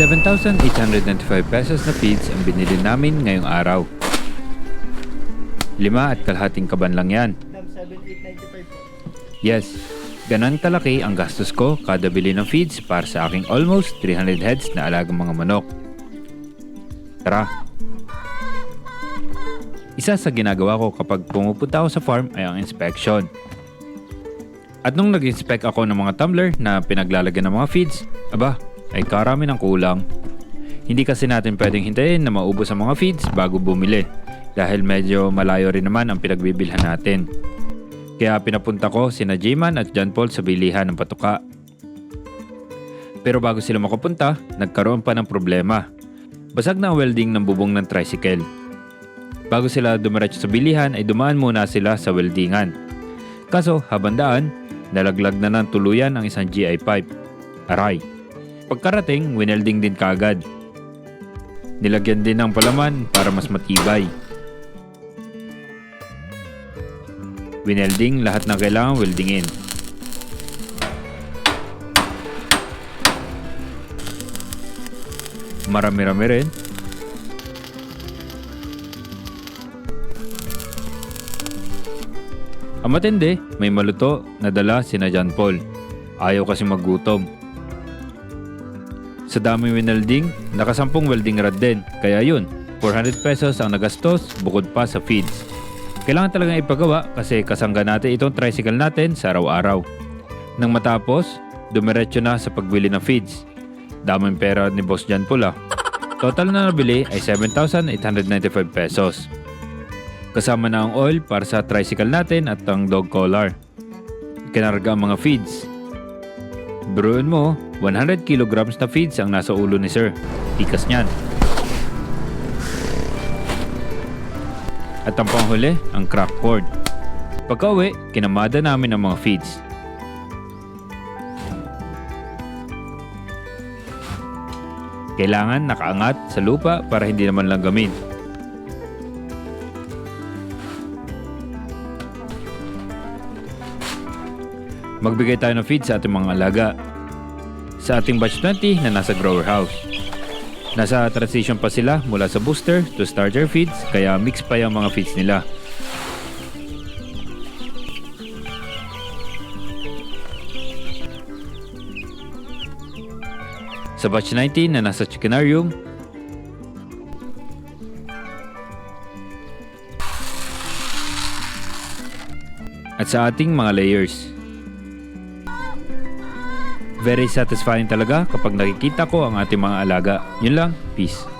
7,895 pesos na feeds ang binili namin ngayong araw. Lima at kalahating kaban lang yan. Dam 7895 po. Yes, ganan kalaki ang gastos ko kada bili ng feeds para sa aking almost 300 heads na alagang mga manok. Tara! Isa sa ginagawa ko kapag pumupunta ako sa farm ay ang inspection. At nung nag-inspect ako ng mga tumbler na pinaglalagyan ng mga feeds, aba, ay karami ng kulang. Hindi kasi natin pwedeng hintayin na maubos ang mga feeds bago bumili dahil medyo malayo rin naman ang pinagbibilhan natin. Kaya pinapunta ko sina J-Man at John Paul sa bilihan ng patuka. Pero bago sila makapunta, nagkaroon pa ng problema. Basag na ang welding ng bubong ng tricycle. Bago sila dumiretso sa bilihan ay dumaan muna sila sa weldingan. Kaso habang daan, nalaglag na ng tuluyan ang isang GI pipe. Aray. Pagkarating, winelding din kaagad. Nilagyan din ng palaman para mas matibay. Winelding lahat ng kailangan weldingin. Marami-rami rin. Ang matindi, may maluto na dala sina John Paul. Ayaw kasi maggutom. Sa daming winelding, nakasampung welding rod din. Kaya yun, 400 pesos ang nagastos bukod pa sa feeds. Kailangan talagang ipagawa kasi kasangga natin itong tricycle natin sa araw-araw. Nang matapos, dumiretso na sa pagbili ng feeds. Daming pera ni Boss Jan Pula. Total na nabili ay 7,895 pesos. Kasama na ang oil para sa tricycle natin at ang dog collar. Kinarga ang mga feeds. Biruin mo, 100 kilograms na feeds ang nasa ulo ni Sir. Tikas niyan. At ang panghuli, ang crack cord. Pagka uwi, kinamada namin ang mga feeds. Kailangan nakaangat sa lupa para hindi naman lang gamin. Magbigay tayo ng feed sa ating mga alaga. Sa ating batch 20 na nasa grower house. Nasa transition pa sila mula sa booster to starter feeds kaya mix pa yung mga feeds nila. Sa batch 19 na nasa chickenarium, at sa ating mga layers. Very satisfying talaga kapag nakikita ko ang ating mga alaga. Yun lang, peace.